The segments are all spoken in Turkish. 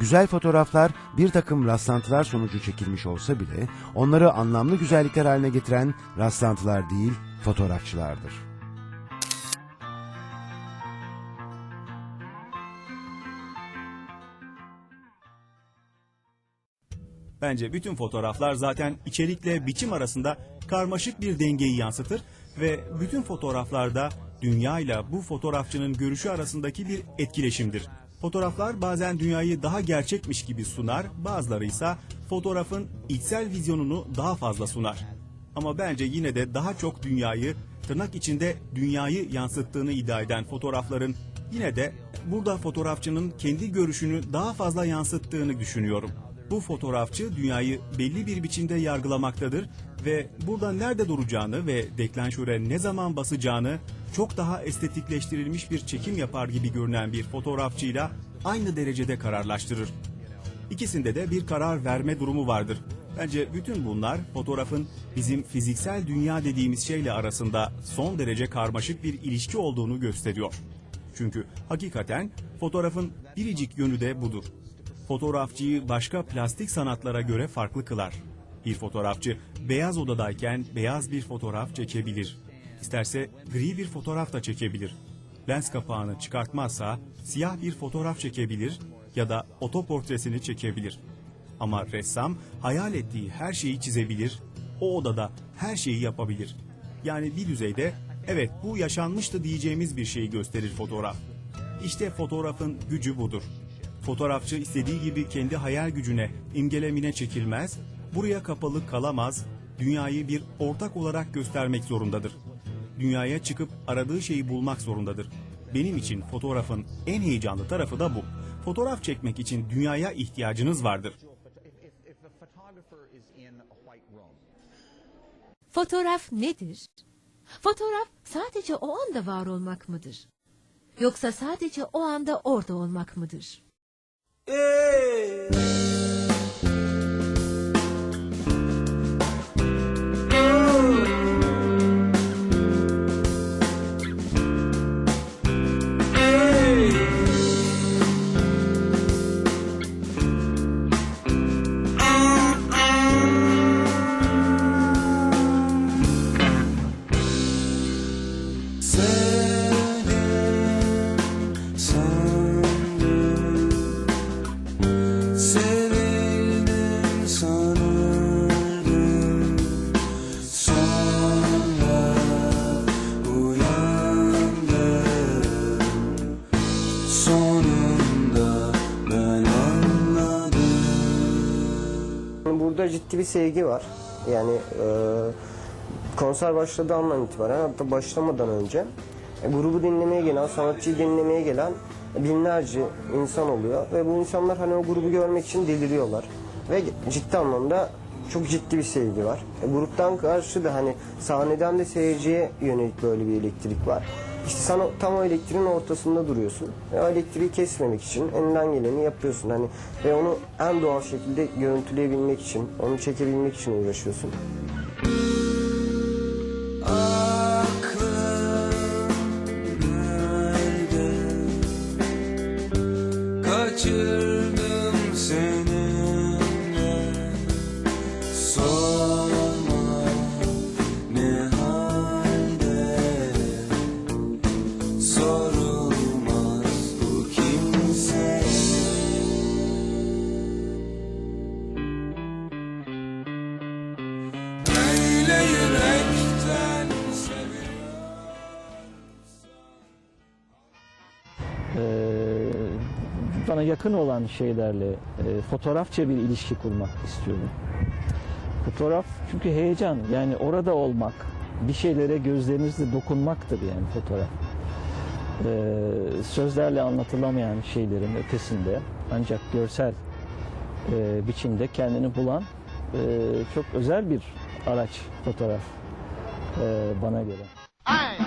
Güzel fotoğraflar bir takım rastlantılar sonucu çekilmiş olsa bile onları anlamlı güzellikler haline getiren rastlantılar değil, fotoğrafçılardır. Bence bütün fotoğraflar zaten içerikle biçim arasında karmaşık bir dengeyi yansıtır ve bütün fotoğraflarda dünya ile bu fotoğrafçının görüşü arasındaki bir etkileşimdir. Fotoğraflar bazen dünyayı daha gerçekmiş gibi sunar, bazıları ise fotoğrafın içsel vizyonunu daha fazla sunar. Ama bence yine de daha çok dünyayı, tırnak içinde dünyayı yansıttığını iddia eden fotoğrafların yine de burada fotoğrafçının kendi görüşünü daha fazla yansıttığını düşünüyorum. Bu fotoğrafçı dünyayı belli bir biçimde yargılamaktadır ve burada nerede duracağını ve deklanşöre ne zaman basacağını çok daha estetikleştirilmiş bir çekim yapar gibi görünen bir fotoğrafçıyla aynı derecede kararlaştırır. İkisinde de bir karar verme durumu vardır. Bence bütün bunlar fotoğrafın bizim fiziksel dünya dediğimiz şeyle arasında son derece karmaşık bir ilişki olduğunu gösteriyor. Çünkü hakikaten fotoğrafın biricik yönü de budur. Fotoğrafçıyı başka plastik sanatlara göre farklı kılar. Bir fotoğrafçı beyaz odadayken beyaz bir fotoğraf çekebilir. İsterse gri bir fotoğraf da çekebilir. Lens kapağını çıkartmazsa siyah bir fotoğraf çekebilir ya da otoportresini çekebilir. Ama ressam hayal ettiği her şeyi çizebilir, o odada her şeyi yapabilir. Yani bir düzeyde evet bu yaşanmıştı diyeceğimiz bir şeyi gösterir fotoğraf. İşte fotoğrafın gücü budur. Fotoğrafçı istediği gibi kendi hayal gücüne, imgelemine çekilmez, buraya kapalı kalamaz, dünyayı bir ortak olarak göstermek zorundadır. Dünyaya çıkıp aradığı şeyi bulmak zorundadır. Benim için fotoğrafın en heyecanlı tarafı da bu. Fotoğraf çekmek için dünyaya ihtiyacınız vardır. Fotoğraf nedir? Fotoğraf sadece o anda var olmak mıdır? Yoksa sadece o anda orada olmak mıdır? Sevildim Ciddi bir sevgi var. Yani e, konser başladığı andan itibaren hatta başlamadan önce e, grubu dinlemeye gelen, sanatçıyı dinlemeye gelen binlerce insan oluyor ve bu insanlar hani o grubu görmek için deliriyorlar. Ve ciddi anlamda çok ciddi bir sevgi var. E, gruptan karşı da hani sahneden de seyirciye yönelik böyle bir elektrik var. İşte sen tam o elektriğin ortasında duruyorsun. Ve o elektriği kesmemek için elinden geleni yapıyorsun. Hani ve onu en doğal şekilde görüntüleyebilmek için, onu çekebilmek için uğraşıyorsun. Kaçırdım seninle yakın olan şeylerle e, fotoğrafça bir ilişki kurmak istiyorum. Fotoğraf çünkü heyecan yani orada olmak, bir şeylere gözlerinizle dokunmaktır yani fotoğraf. Ee, sözlerle anlatılamayan şeylerin ötesinde ancak görsel e, biçimde kendini bulan e, çok özel bir araç fotoğraf e, bana göre. I,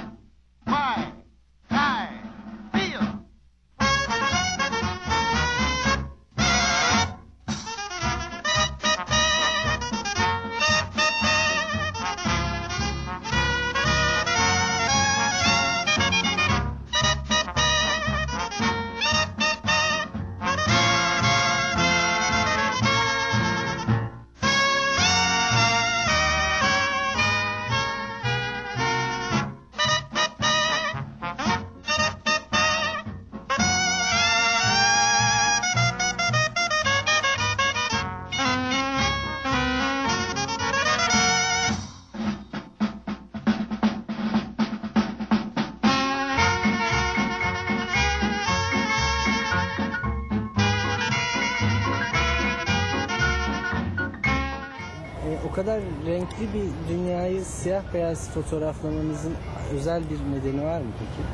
kadar renkli bir dünyayı siyah beyaz fotoğraflamanızın özel bir nedeni var mı peki?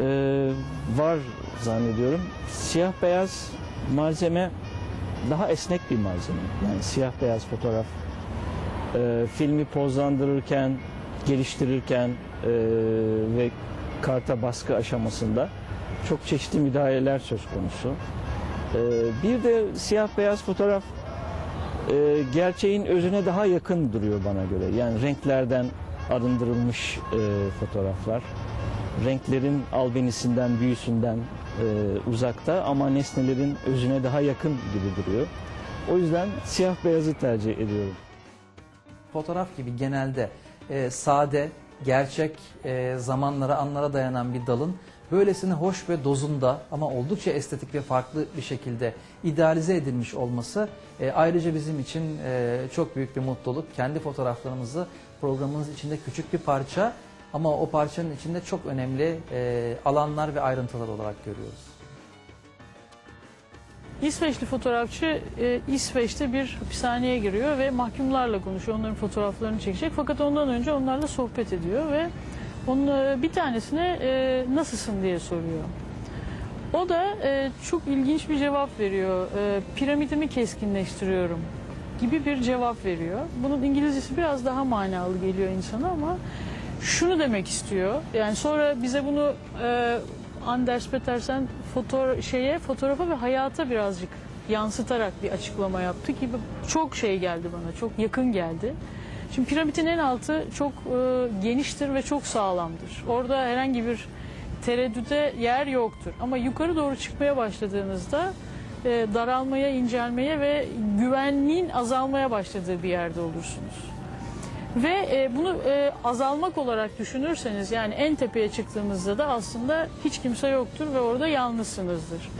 Ee, var zannediyorum. Siyah beyaz malzeme daha esnek bir malzeme. Yani siyah beyaz fotoğraf e, filmi pozlandırırken, geliştirirken e, ve karta baskı aşamasında çok çeşitli müdahaleler söz konusu. E, bir de siyah beyaz fotoğraf e, gerçeğin özüne daha yakın duruyor bana göre. Yani renklerden arındırılmış e, fotoğraflar renklerin albenisinden, büyüsünden e, uzakta ama nesnelerin özüne daha yakın gibi duruyor. O yüzden siyah beyazı tercih ediyorum. Fotoğraf gibi genelde e, sade, gerçek e, zamanlara, anlara dayanan bir dalın böylesine hoş ve dozunda ama oldukça estetik ve farklı bir şekilde idealize edilmiş olması e, ayrıca bizim için e, çok büyük bir mutluluk. Kendi fotoğraflarımızı programımız içinde küçük bir parça ama o parçanın içinde çok önemli e, alanlar ve ayrıntılar olarak görüyoruz. İsveçli fotoğrafçı e, İsveç'te bir hapishaneye giriyor ve mahkumlarla konuşuyor. Onların fotoğraflarını çekecek. Fakat ondan önce onlarla sohbet ediyor ve onun e, bir tanesine e, nasılsın diye soruyor. O da e, çok ilginç bir cevap veriyor. E, piramidimi keskinleştiriyorum gibi bir cevap veriyor. Bunun İngilizcesi biraz daha manalı geliyor insana ama şunu demek istiyor. Yani sonra bize bunu e, Anders Petersen foto şeye fotoğrafa ve hayata birazcık yansıtarak bir açıklama yaptı ki çok şey geldi bana. Çok yakın geldi. Şimdi piramidin en altı çok e, geniştir ve çok sağlamdır. Orada herhangi bir tereddüde yer yoktur. Ama yukarı doğru çıkmaya başladığınızda e, daralmaya, incelmeye ve güvenliğin azalmaya başladığı bir yerde olursunuz. Ve e, bunu e, azalmak olarak düşünürseniz yani en tepeye çıktığınızda da aslında hiç kimse yoktur ve orada yalnızsınızdır.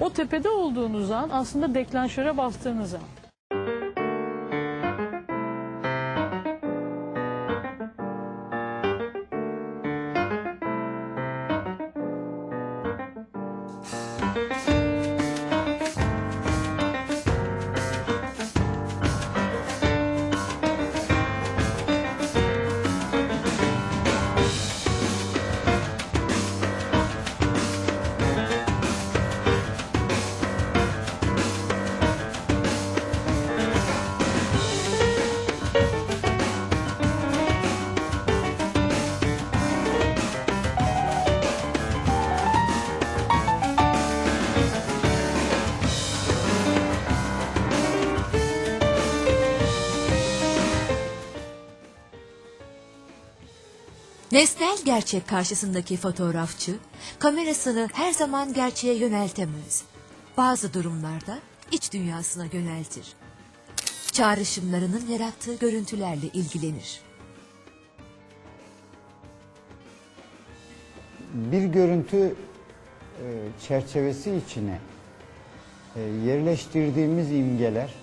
O tepede olduğunuz an aslında deklanşöre bastığınız an. Nesnel gerçek karşısındaki fotoğrafçı kamerasını her zaman gerçeğe yöneltemez. Bazı durumlarda iç dünyasına yöneltir. Çağrışımlarının yarattığı görüntülerle ilgilenir. bir görüntü e, çerçevesi içine e, yerleştirdiğimiz imgeler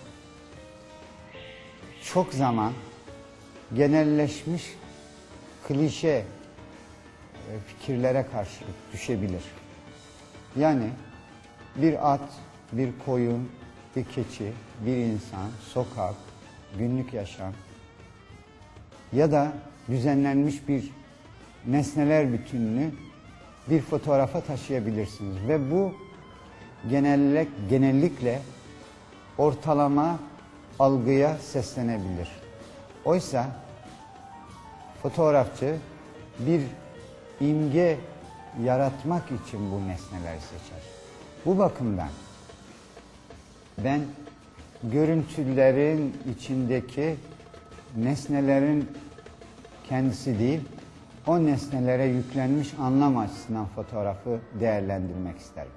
çok zaman genelleşmiş klişe e, fikirlere karşılık düşebilir. Yani bir at, bir koyun, bir keçi, bir insan, sokak, günlük yaşam ya da düzenlenmiş bir nesneler bütününü bir fotoğrafa taşıyabilirsiniz ve bu genellik, genellikle ortalama algıya seslenebilir. Oysa fotoğrafçı bir imge yaratmak için bu nesneleri seçer. Bu bakımdan ben görüntülerin içindeki nesnelerin kendisi değil, o nesnelere yüklenmiş anlam açısından fotoğrafı değerlendirmek isterim.